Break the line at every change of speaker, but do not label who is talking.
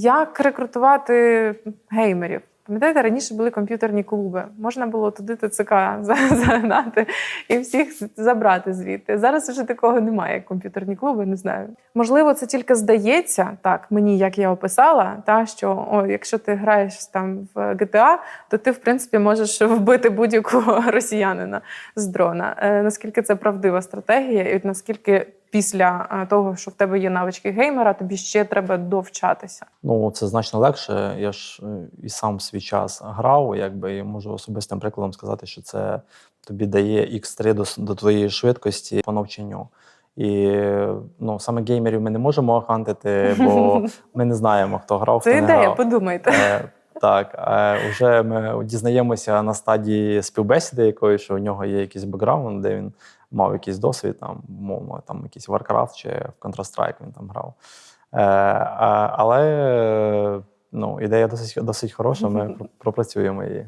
Як рекрутувати геймерів? Пам'ятаєте, раніше були комп'ютерні клуби. Можна було туди ТЦК за- загнати і всіх забрати звідти. Зараз вже такого немає, як комп'ютерні клуби, не знаю. Можливо, це тільки здається, так, мені, як я описала, та, що о, якщо ти граєш там в GTA, то ти, в принципі, можеш вбити будь-якого росіянина з дрона. Е, наскільки це правдива стратегія, і наскільки після е, того, що в тебе є навички геймера, тобі ще треба довчатися.
Ну, це значно легше. Я ж е, і сам в свій час грав, якби і можу особистим прикладом сказати, що це тобі дає X3 до, до твоєї швидкості по навчанню. І ну, саме геймерів ми не можемо хантити, бо ми не знаємо, хто грав, хто
Це
не
ідея,
грав.
подумайте.
Так, вже ми дізнаємося на стадії співбесіди якої, що у нього є якийсь бекграунд, де він мав якийсь досвід, там, мовно, там якийсь Warcraft чи в Counter-Strike він там грав. Е, але ну, ідея досить, досить хороша, ми пропрацюємо її.